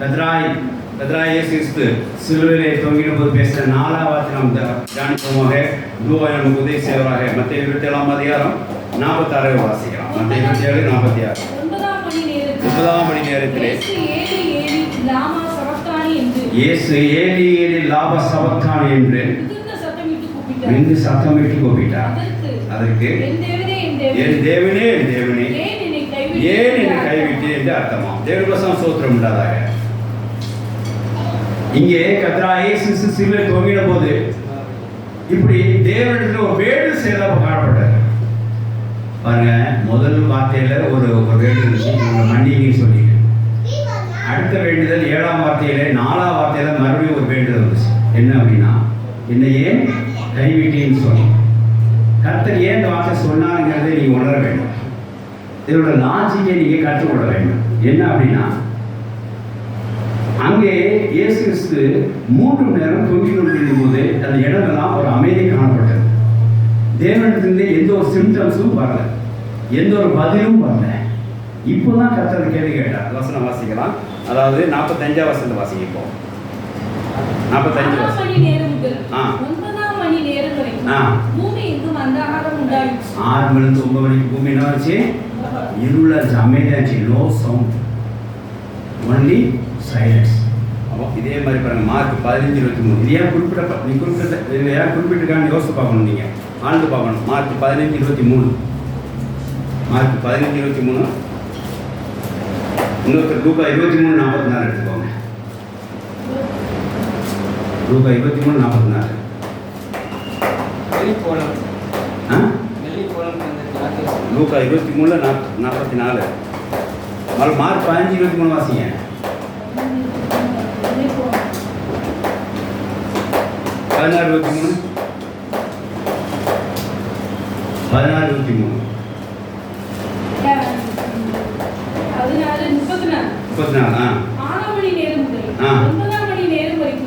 கத்ராய் கத்ராய் கிறிஸ்து சிலுவையிலே தொங்கின போது பேசின நாலாவது நாம் தியானிப்போமாக குருவாய் நமக்கு உதவி செய்வராக. மத்திய இருபத்தி ஏழாம் அதிகாரம் நாற்பத்தாறு வாசிக்கலாம். மத்திய இருபத்தி ஏழு நாற்பத்தி ஆறு ஒன்பதாம் மணி நேரத்தில் இயேசு ஏழி ஏழி லாப சவத்தான் என்று. மிகுந்த சத்தமிட்டு கூப்பிட்டார். அதற்கு என் தேவனே என் தேவனே. ஏன் என்னை கைவிட்டு என்று அர்த்தமாம். தேவனுக்கு சோத்திரம் உண்டாதாக இங்கே கத்ரா இயேசு சிலுவை தொங்கின போது இப்படி தேவனிடத்துல ஒரு வேடு செயலா காணப்பட்டார். பாருங்க முதல் வார்த்தையில ஒரு ஒரு வேடு இருந்துச்சு மன்னிங்கன்னு சொல்லிட்டு. அடுத்த வேண்டுதல் ஏழாம் வார்த்தையில நாலாம் வார்த்தையில மறுபடியும் ஒரு வேண்டுதல் வந்துச்சு. என்ன அப்படின்னா என்னையே ஏன் கைவிட்டேன்னு சொல்லி. கர்த்தர் ஏன் இந்த வார்த்தை சொன்னாங்கிறதை நீங்கள் உணர வேண்டும். இதோட லாஜிக்கை நீங்கள் கற்றுக்கொள்ள வேண்டும். என்ன அப்படின்னா அங்கே இயேசு கிறிஸ்து மூன்று மணி நேரம் தொங்கி கொண்டிருக்கும் போது அந்த இடமெல்லாம் ஒரு அமைதி காணப்பட்டது. தேவனிடத்திலிருந்து எந்த ஒரு சிம்டம்ஸும் வரல. எந்த ஒரு பதிலும் வரல. இப்போதான் கர்த்தர் கேள்வி கேட்டார். வசனம் வாசிக்கலாம். அதாவது நாற்பத்தஞ்சாம் வசனத்தை வாசிப்போம். நாற்பத்தஞ்சு வசனம். ஆ. ஆறு மணிலிருந்து ஒன்பது மணிக்கு பூமி என்ன ஆச்சு? இருளாச்சு அமைதியாச்சு. நோ சவுண்ட் ஒன்லி சைலன்ஸ் அப்போ இதே மாதிரி பாருங்க மார்க் பதினஞ்சு இருபத்தி மூணு. இது ஏன் குறிப்பிட்ட நீ குறிப்பிட்ட இது ஏன் குறிப்பிட்டிருக்கான்னு யோசித்து பார்க்கணும் நீங்கள் ஆழ்ந்து பார்க்கணும். மார்க் பதினஞ்சு இருபத்தி மூணு. மார்க் பதினஞ்சு இருபத்தி மூணு. இன்னொருத்தர் லூக்கா இருபத்தி மூணு நாற்பத்தி நாலு எடுத்துக்கோங்க. லூக்கா இருபத்தி மூணு நாற்பத்தி நாலு. லூக்கா இருபத்தி நாப் நாற்பத்தி நாலு. மறு மார்க் பதினஞ்சு இருபத்தி மூணு வாசிங்க. பதினாறு இருபத்தி மூணு. பதினாறு இருபத்தி மூணு. முப்பத்தி நாலு.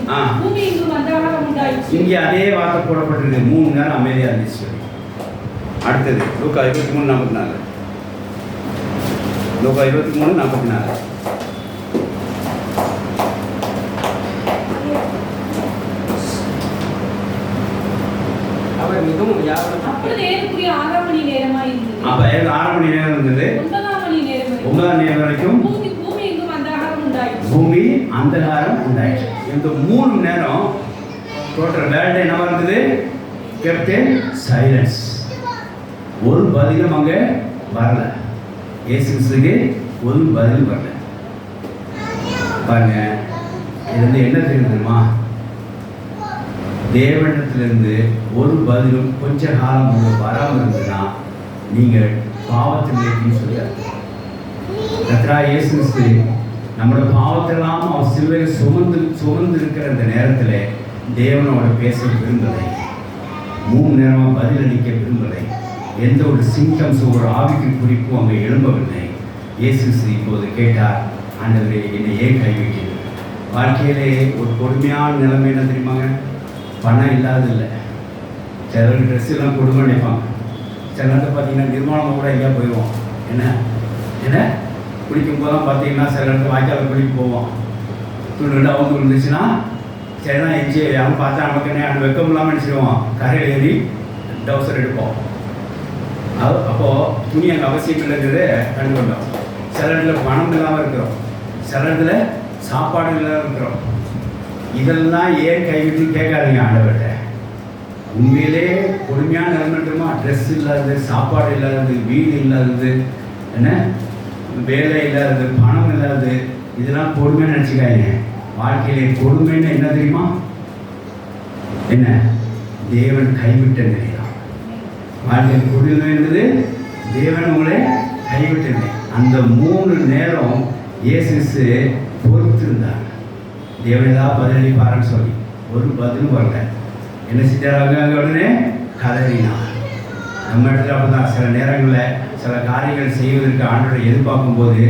ஆ. இங்கே அதே வார்த்தை போடப்பட்டிருக்கு மூணு நேரம் அமைதியாக இருந்துச்சு. அடுத்தது லூக்கா இருபத்தி மூணு நாற்பத்தி நாலு. லூக்கா இருபத்தி மூணு நாற்பத்தி நாலு. ஏறக்குறைய ஆறாம் மணி நேரமாய் இருந்தது. அப்போ ஆறு மணி நேரம் இருந்தது. ஒன்பதாம் மணி நேரம் வரைக்கும். நேரம் பூமி அந்தகாரம் உண்டாயிற்று. இந்த மூணு நேரம் டோட்டல் வேர்ல்டு என்ன இருந்தது கேப்டன் சைலன்ஸ் ஒரு பதிலும் அங்கே வரல. கிறிஸ்துக்கு ஒரு பதிலும் வரல. பாருங்க இது வந்து என்ன தெரியுதுமா தேவனிடத்திலிருந்து ஒரு பதிலும் கொஞ்ச காலம் உங்களுக்கு வராமல் இருந்ததுன்னா நீங்கள் பாவத்தில் இருக்கீங்கன்னு சொல்லியார் கத்ரா இயேசு நம்மளோட பாவத்தெல்லாம் அவர் சிலுவையில் சுமந்து சுமந்து இருக்கிற அந்த நேரத்தில் தேவனோட பேச விரும்பலை. மூணு நேரமாக பதிலளிக்க விரும்பலை. எந்த ஒரு சிம்டம்ஸும் ஒரு ஆவிக்கு குறிப்பும் அங்கே எழும்பவில்லை. இயேசு இப்போது கேட்டார் ஆண்டவரே என்னை ஏன் கைவிட்டீர்கள்? வாழ்க்கையிலே ஒரு கொடுமையான நிலைமை என்ன தெரியுமாங்க? பணம் இல்லாததில்லை. சிலருக்கு ட்ரெஸ் எல்லாம் கொடுமை நினைப்பாங்க. சில நேரத்தில் பார்த்தீங்கன்னா நிர்மாணம் கூட எங்கேயா போயிடுவோம் என்ன? என்ன? குளிக்கும் போதெல்லாம் பார்த்தீங்கன்னா சில இடத்துல வாய்க்கால குளிக்க போவோம். துண்டு அவங்க இருந்துச்சுன்னா சரிதான் எஞ்சி அவன் பார்த்தா நமக்கு என்ன? அந்த வெக்கம் இல்லாமல் நினச்சிடுவோம் கரையில் ஏறி டவுசர் எடுப்போம். அது அப்போது துணி அங்கே அவசியம் இல்லைங்கிறது கண்டுகொண்டோம். சில இடத்துல பணம் இல்லாமல் இருக்கிறோம். சில இடத்துல சாப்பாடு இல்லாமல் இருக்கிறோம். இதெல்லாம் ஏன் கைவிட்டு கேட்காதீங்க ஆண்டவர்கிட்ட. உண்மையிலே கொடுமையான நிலைமைட்டுமா ட்ரெஸ் இல்லாதது சாப்பாடு இல்லாதது வீடு இல்லாதது என்ன? வேலை இல்லாதது பணம் இல்லாதது இதெல்லாம் கொடுமைன்னு நினச்சிக்காதீங்க. வாழ்க்கையிலே கொடுமைன்னு என்ன தெரியுமா? என்ன? தேவன் கைவிட்ட நிலைதான். வாழ்க்கையில் பொறுமை என்பது தேவன் உங்களை கைவிட்ட நிலை. அந்த மூணு நேரம் இயேசு பொறுத்திருந்தாங்க தேவன் ஏதாவது பதிலளிப்பாருன்னு சொல்லி ஒரு பதிலும் வரல. என்ன செஞ்சாங்க உடனே? கதறினான் நம்ம இடத்துல அப்படிதான். சில நேரங்களில் சில காரியங்கள் செய்வதற்கு ஆண்டோட எதிர்பார்க்கும் போது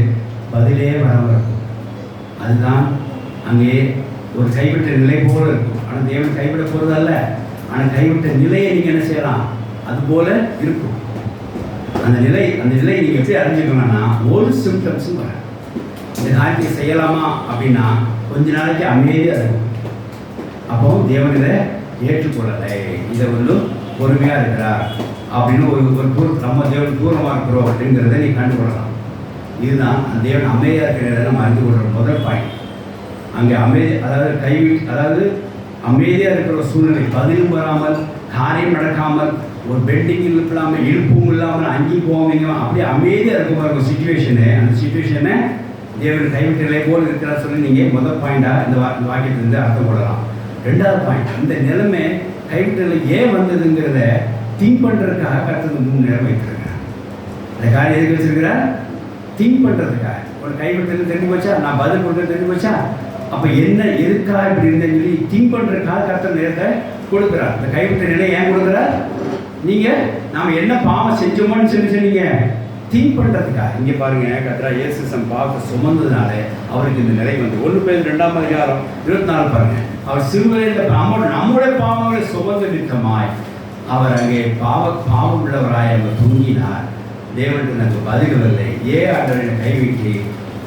பதிலே வராமல் இருக்கும். அதுதான் அங்கே ஒரு கைவிட்ட நிலை போல இருக்கும். ஆனால் தேவன் கைவிட போகிறது அல்ல. ஆனால் கைவிட்ட நிலையை நீங்கள் என்ன செய்யலாம்? அது போல இருக்கும். அந்த நிலை அந்த நிலையை நீங்கள் எப்படி அறிஞ்சுக்கணும்னா ஒரு சிம்டம்ஸும் வர இந்த காரியத்தை செய்யலாமா அப்படின்னா கொஞ்ச நாளைக்கு அமைதியாக இருக்கும் அப்போ தேவன் இதை ஏற்றுக்கொள்ளலை. இதை வந்து பொறுமையாக இருக்கிறார் அப்படின்னு ஒரு ஒரு நம்ம தேவன் தூரமாக இருக்கிறோம் அப்படிங்கிறத நீ கண்டுகொள்ளலாம். இதுதான் அந்த தேவன் அமைதியாக இருக்கிறத நம்ம அறிந்து கொள்கிற முதல் பாயிண்ட் அங்கே அமைதி அதாவது கைவி அதாவது அமைதியாக இருக்கிற ஒரு சூழ்நிலை பதிலும் வராமல் காரியம் நடக்காமல் ஒரு பெண்டிங் இல்லாமல் இழுப்பும் இல்லாமல் அங்கேயும் போவீங்க அப்படியே அமைதியாக இருக்க மாதிரி ஒரு சுச்சுவேஷனு அந்த சுச்சுவேஷனை தேவன் கைவிட்ட நிலை போல் இருக்கிறார் சொல்லி நீங்கள் முதல் பாயிண்டாக இந்த வா வாக்கியத்திலிருந்து அர்த்தம் கொள்ளலாம். ரெண்டாவது பாயிண்ட் இந்த நிலைமை கைவிட்ட நிலை ஏன் வந்ததுங்கிறத திங்க் பண்ணுறதுக்காக கருத்து மூணு நேரம் இந்த அந்த காரியம் எதுக்கு வச்சிருக்கிறார்? திங்க் பண்ணுறதுக்காக ஒரு கைவிட்டது தெரிஞ்சு போச்சா? நான் பதில் கொடுத்தது தெரிஞ்சு போச்சா? அப்போ என்ன எதுக்கா இப்படி இருந்தேன்னு சொல்லி திங்க் பண்ணுறதுக்காக கருத்த நேரத்தை கொடுக்குறார். இந்த கைவிட்ட நிலை ஏன் கொடுக்குறார்? நீங்கள் நாம் என்ன பாவம் செஞ்சோமோன்னு சொல்லி சொன்னீங்க. திங்க் பண்ணுறதுக்காக இங்கே பாருங்க கத்ரா இயேசுசம் பார்க்க சுமந்ததுனால அவருக்கு இந்த நிலை வந்து ஒன்று பேர் ரெண்டாம் அதிகாரம் இருபத்தி நாலு பாருங்கள் அவர் சிறுவையில் நம்ம நம்முடைய பாவங்களை சுமந்து நிற்கமாய் அவர் அங்கே பாவ பாவம் உள்ளவராய் அவர் தூங்கினார் தேவனுக்கு எனக்கு பதில் ஏ ஏன் ஆண்டவரை கைவிட்டு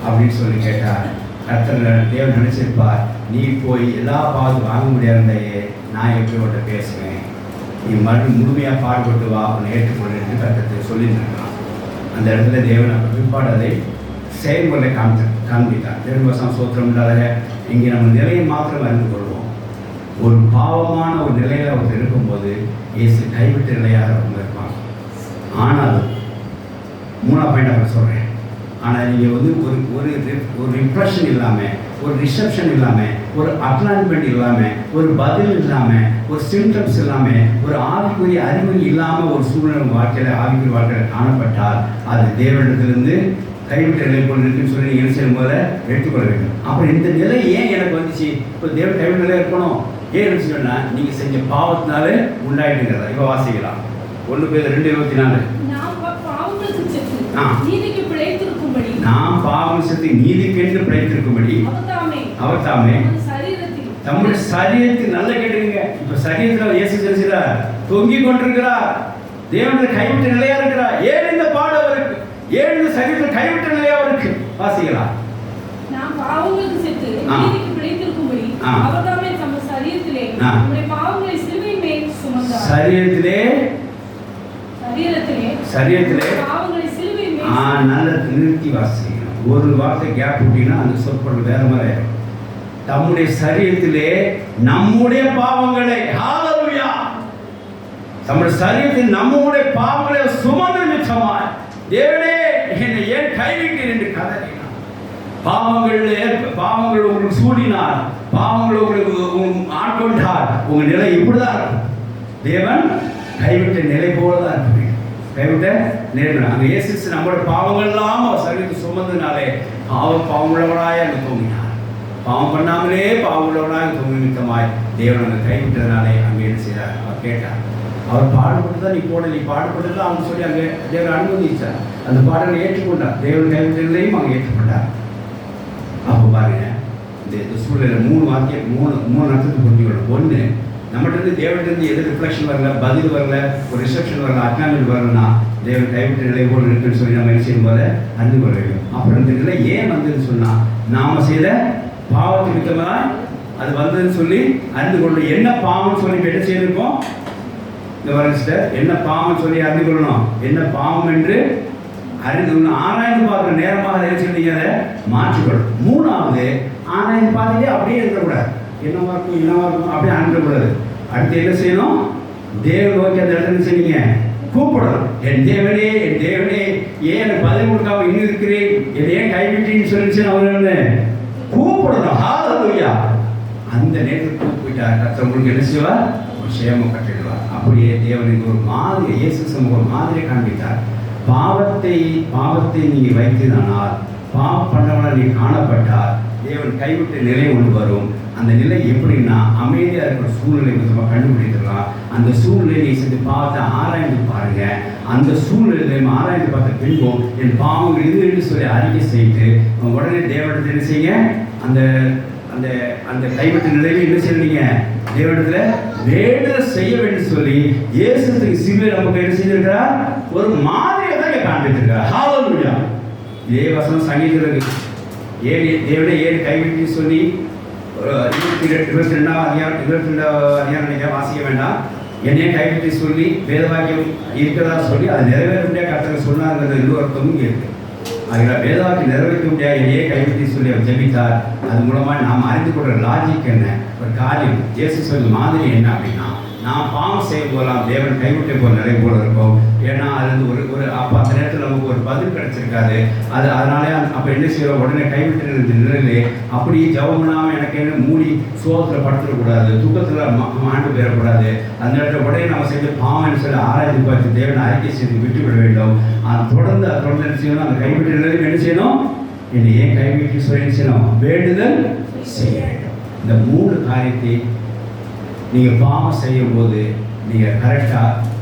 அப்படின்னு சொல்லி கேட்டார். கர்த்தர் தேவன் நினைச்சிருப்பார் நீ போய் எல்லா பாவத்தையும் வாங்க முடியாதையே நான் எப்படி உன்ட்ட பேசுவேன்? நீ மறுபடியும் முழுமையாக பாடுபட்டு வா உன்னை ஏற்றுக்கொண்டு கர்த்தத்தை சொல்லியிருந்திருக்கான் அந்த இடத்துல தேவன் பிற்பாடு அதை செயல்முறை காமித்து காண்பித்தார். தேவன் வசம் சோத்திரம் இல்லாத இங்கே நம்ம நிலையை மாத்திரம் அறிந்து கொள்வோம். ஒரு பாவமான ஒரு நிலையில் அவர் இருக்கும்போது இயேசு கைவிட்ட நிலையாக அவங்க இருப்பாங்க ஆனாலும் மூணா பாயிண்ட் அவர் சொல்கிறேன் ஆனால் நீங்கள் வந்து ஒரு ஒரு ஒரு இம்ப்ரெஷன் இல்லாமல் ஒரு ரிசப்ஷன் இல்லாமல் ஒரு அக்னாலஜ்மெண்ட் இல்லாமல் ஒரு பதில் இல்லாமல் ஒரு சிம்டம்ஸ் இல்லாமல் ஒரு ஆவிக்குரிய அறிகுறி இல்லாமல் ஒரு சூழ்நிலை வாழ்க்கையில் ஆவிக்குரிய வாழ்க்கையில் காணப்பட்டால் அது தேவனிடத்திலிருந்து கைவிட்ட நிலை போல் இருக்குன்னு சொல்லி நீங்கள் என்ன செய்யும் போல எடுத்துக்கொள்ள வேண்டும். அப்புறம் இந்த நிலை ஏன் எனக்கு வந்துச்சு? இப்போ தேவன் கைவிட்ட நிலை இருக்கணும். ஏன் சொன்னால் நீங்கள் செஞ்ச பாவத்தினாலே உண்டாயிடுங்கிறதா இப்போ வாசிக்கலாம் ஒன்று பேர் ரெண்டு இருபத்தி நாலு. நாம் பாவம் செத்து நீதிக்கென்று பிழைத்திருக்கும்படி. அவர் தாமே தம்முடைய சரீரத்தில் நல்ல கேட்டுங்க இப்ப சரீரத்தில் இயேசு செலுத்துகிறார் தொங்கிக் கொண்டிருக்கிறார். தேவனுடைய கைவிட்ட நிலையா இருக்கிறார். ஏன் இந்த பாடு அவருக்கு? ஏன் இந்த சரீரத்தில் கைவிட்ட நிலையா அவருக்கு? வாசிக்கலாம் நாம் பாவங்களுக்கு செத்து. நீதிக்கு பிழைத்திருக்கும்படி. அவர் தாமே தமது சரீரத்திலே ஆ. நம்முடைய பாவங்களை சிலுவையின் மேல் சுமந்தார். சரீரத்திலே? சரீரத்திலே சரீரத்திலே? நம்முடைய பாவங்களை சிலுவையின் ஆ மேல் நல்ல நிறுத்தி வாசிக்கணும் ஒரு வார்த்தை கேப் விட்டீங்கன்னா அந்த சொற்பொருள் வேற மாதிரி ஆயிடும். தம்முடைய சரீரத்திலே நம்முடைய பாவங்களை ஹalleluya நம்முடைய சரீரத்தில் நம்முடைய பாவங்களை சுமந்து மிச்சமாய். தேவனே என்னை ஏன் கைவிட்டீர் என்று கதறினார். பாவங்கள் பாவங்கள் உங்களுக்கு சூடினார். பாவங்கள் உங்களுக்கு ஆட்கொண்டார். உங்க நிலை இப்படிதான் இருக்கும். தேவன் கைவிட்ட நிலை போலதான் இருக்கு. கைவிட்ட நிலை அங்கே இயேசு நம்மளோட பாவங்கள் இல்லாமல் சரீரத்தை சுமந்ததுனாலே பாவம் பாவமுள்ளவராய் அங்கே தூங்கினார் பாவம் பண்ணாமலே பாவம் உள்ளவராக நிமித்தமாய் தேவன் அங்கே கைவிட்டதுனாலே அங்கே என்ன செய்தார்? அவர் கேட்டார். அவர் பாடுபட்டு தான் நீ போட நீ பாடுபட்டு தான் அவங்க சொல்லி அங்கே தேவன் அனுமதிச்சார். அந்த பாடலை ஏற்றுக்கொண்டார். தேவன் கைவிட்டதையும் அங்கே ஏற்றுக்கொண்டார். அப்போ பாருங்க இந்த சூழ்நிலை மூணு வாக்கியம் மூணு மூணு அர்த்தத்தை புரிஞ்சுக்கணும் ஒன்று நம்மகிட்ட இருந்து தேவன்கிட்ட இருந்து எது ரிஃப்ளெக்ஷன் வரல பதில் வரல ஒரு ரிசப்ஷன் வரல அக்னாமெண்ட் வரலன்னா தேவன் கைவிட்ட நிலை போல் இருக்குன்னு சொல்லி நம்ம என்ன செய்யும் போல அறிந்து கொள்ள வேண்டும். அப்புறம் இந்த நிலை ஏன் வந்ததுன்னு சொன்னால் நாம் செய்த பாவத்து மித்தமாக அது வந்ததுன்னு சொல்லி அறிந்து கொள்ளணும். என்ன பாவம்னு சொல்லி இப்ப என்ன செய்திருக்கோம் இந்த பாருங்க என்ன பாவம் சொல்லி அறிந்து கொள்ளணும். என்ன பாவம் என்று அறிந்து கொள்ளணும். ஆராய்ந்து பார்க்குற நேரமாக என்ன சொன்னீங்க அதை மாற்றிக்கொள்ளும் மூணாவது ஆராய்ந்து பார்த்துட்டே அப்படியே இருக்கக்கூடாது. என்னவா இருக்கும் என்னவா இருக்கும்? அப்படியே அனுப்பக்கூடாது அடுத்து என்ன செய்யணும்? தேவ நோக்கி அந்த இடத்துல செய்யுங்க கூப்பிடணும். என் தேவனே என் தேவனே ஏன் எனக்கு பதில் கொடுக்காம இன்னும் இருக்கிறேன்? என்னை ஏன் கைவிட்டீன்னு சொல்லிச்சு அவர்கள் கூப்பிடணும். ஹalleluya அந்த நேரத்தில் கூப்பிட்டார் கர்த்தர் உங்களுக்கு என்ன செய்வார்? ஒரு சேமம் கட்டிடுவார். அப்படியே தேவனுக்கு ஒரு மாதிரி இயேசு சமூக ஒரு மாதிரி காண்பித்தார். பாவத்தை பாவத்தை நீ வைத்ததானால் பாவம் பண்ணவனால் நீ காணப்பட்டால் தேவன் கைவிட்டு நிலை ஒன்று வரும். அந்த நிலை எப்படின்னா அமைதியாக இருக்கிற சூழ்நிலை நம்ம கண்டுபிடிக்கலாம். அந்த சூழ்நிலையை சென்று செஞ்சு பார்த்து ஆராய்ந்து பாருங்க. அந்த சூழ்நிலையை ஆராய்ந்து பார்த்த பின்பும் என் பாவங்கள் இது என்று சொல்லி அறிக்கை செய்து உடனே தேவடத்தை என்ன செய்யுங்க? அந்த அந்த அந்த கைவிட்ட நிலையில என்ன செய்யறீங்க தேவடத்தில் வேண்டுதல் செய்ய வேண்டும் சொல்லி இயேசுக்கு சிவில் நமக்கு என்ன செய்திருக்கிறார்? ஒரு மாதிரியை தான் இங்க காண்பித்திருக்கிறார். ஹalleluya இதே வசனம் சங்கீதத்தில் இருக்கு. ஏழு தேவனை ஏழு கைவிட்டு சொல்லி இருபத்தி ரெண்டு இருபத்தி ரெண்டாம் அதிகாரம் இருபத்தி ரெண்டாவது அதிகாரம் நீங்கள் வாசிக்க வேண்டாம் என்னையே கைவிட்டு சொல்லி வேதவாக்கியம் இருக்கிறதா சொல்லி அது நிறைவேற முடியாது கர்த்தர் சொன்னாங்கிறது இன்னொருத்தமும் இங்கே இருக்கு அதில் வேதவாக்கி நிறைவேற்ற முடியாது என்னையே கைவிட்டு சொல்லி அவர் ஜெபித்தார் அது மூலமாக நாம் அறிந்து கொள்கிற லாஜிக் என்ன ஒரு காரியம். இயேசு சொல்லி மாதிரி என்ன அப்படின்னா நான் பாவம் செய்ய போகலாம் தேவன் கைவிட்டு போகிற நிலை போல இருக்கும். ஏன்னா அது வந்து ஒரு ஒரு அப்போ அந்த நேரத்தில் நமக்கு ஒரு பதில் கிடைச்சிருக்காது. அது அதனாலே அப்போ என்ன செய்வோம் உடனே கைவிட்டு இருந்த நிலையிலே அப்படி ஜெபம் பண்ணாமல் எனக்கு என்ன மூடி சோகத்தில் படுத்துடக்கூடாது துக்கத்தில் மாண்டு போயிடக்கூடாது. அந்த நேரத்தில் உடனே நம்ம செஞ்ச பாவம்னு சொல்லி ஆராய்ச்சி பார்த்து தேவனை அறிக்கை செய்து விட்டு விட வேண்டும். அது தொடர்ந்து அது தொடர்ந்து என்ன செய்யணும்? அந்த கைவிட்டு நிலையில் என்ன செய்யணும்? என்னை ஏன் கைவிட்டு சொல்லி என்ன செய்யணும்? வேண்டுதல் செய்ய வேண்டும். இந்த மூணு காரியத்தை நீங்கள் பாவம் செய்யும்போது நீங்கள் கரெக்டாக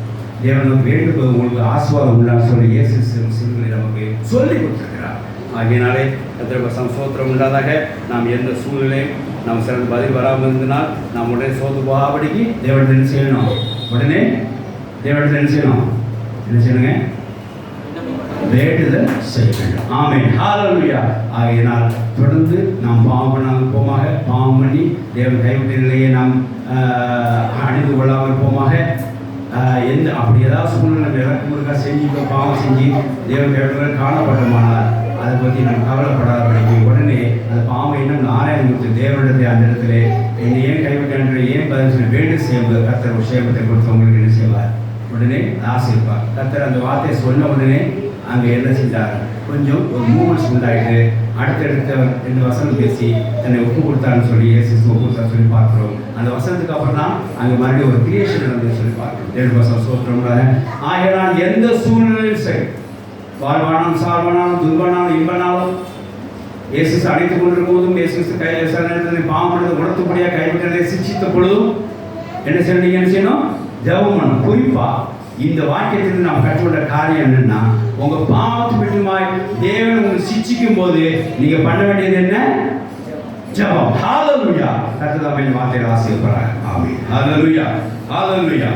தேவனுக்கு வேண்டும்போது உங்களுக்கு ஆசுவாதம் உள்ளான்னு சொல்லி இயேசு சிறு சிறுகளை நமக்கு சொல்லி கொடுத்துருக்கிறார். ஆகியனாலே கத்திர சம்சோத்திரம் உண்டாதாக நாம் எந்த சூழ்நிலையும் நாம் சிறந்த பதில் வராமல் இருந்தனால் நாம் உடனே சோத்து போகாபடிக்கு தேவன் செய்யணும்? உடனே தேவன் என்ன செய்யணும்? என்ன செய்யணுங்க? வேண்டுதல் செய்ய வேண்டும். ஆமென். ஹாலலுயா ஆகையினால் தொடர்ந்து நாம் பாவம் பண்ணாமல் போமாக பாவம் பண்ணி தேவன் கைவிட்ட நிலையை நாம் அணிந்து கொள்ளாமல் போமாக எந்த அப்படி ஏதாவது சூழ்நிலை விளக்கு முருகா செஞ்சு பாவம் செஞ்சு தேவன் கைவிட்ட காணப்பட்டோமானால் அதை பற்றி நாம் கவலைப்படாதபடிக்கு உடனே அந்த பாவம் இன்னும் ஆராய்ந்து கொடுத்து தேவனிடத்தை அந்த இடத்துல என்னை ஏன் கைவிட்டேன் ஏன் பதில் சொல்லி வேண்டு செய்யும்போது கர்த்தர் ஒரு சேமத்தை கொடுத்து உங்களுக்கு என்ன செய்வார்? உடனே ஆசைப்பார் கர்த்தர் அந்த வார்த்தையை சொன்ன உடனே அங்கே என்ன செஞ்சார்? கொஞ்சம் ஒரு மூமெண்ட்ஸ் உண்டாயிட்டு அடுத்தடுத்த ரெண்டு வசனம் பேசி தன்னை ஒப்பு கொடுத்தான்னு சொல்லி ஏசு ஒப்பு கொடுத்தா சொல்லி பார்க்குறோம். அந்த வசனத்துக்கு அப்புறம் தான் அங்கே மறுபடியும் ஒரு கிரியேஷன் நடந்து சொல்லி பார்க்குறோம். ரெண்டு வசனம் சோத்திரம் ஆகினால் எந்த சூழ்நிலையும் சரி வாழ்வானாலும் சார்வானாலும் துன்பனாலும் இன்பனாலும் இயேசு அடைத்துக் கொண்டிருக்கும் போதும் இயேசு கையில் சில பாவம் உணர்த்தும்படியாக கைவிட்டதை சிக்ஷித்த பொழுதும் என்ன செய்யணும்? என்ன செய்யணும்? ஜெபம் பண்ணணும். இந்த வாக்கியத்திலிருந்து நாம் கற்றுக்கொண்ட காரியம் என்னன்னா உங்க பாவத்து விட்டுமாய் தேவன் உங்களுக்கு சிச்சிக்கும் போது நீங்க பண்ண வேண்டியது என்ன? ஜபம். ஹalleluya கர்த்தர் தாமே இந்த வார்த்தையை ஆசீர்வதிப்பாராக. ஆமென். ஹalleluya ஹalleluya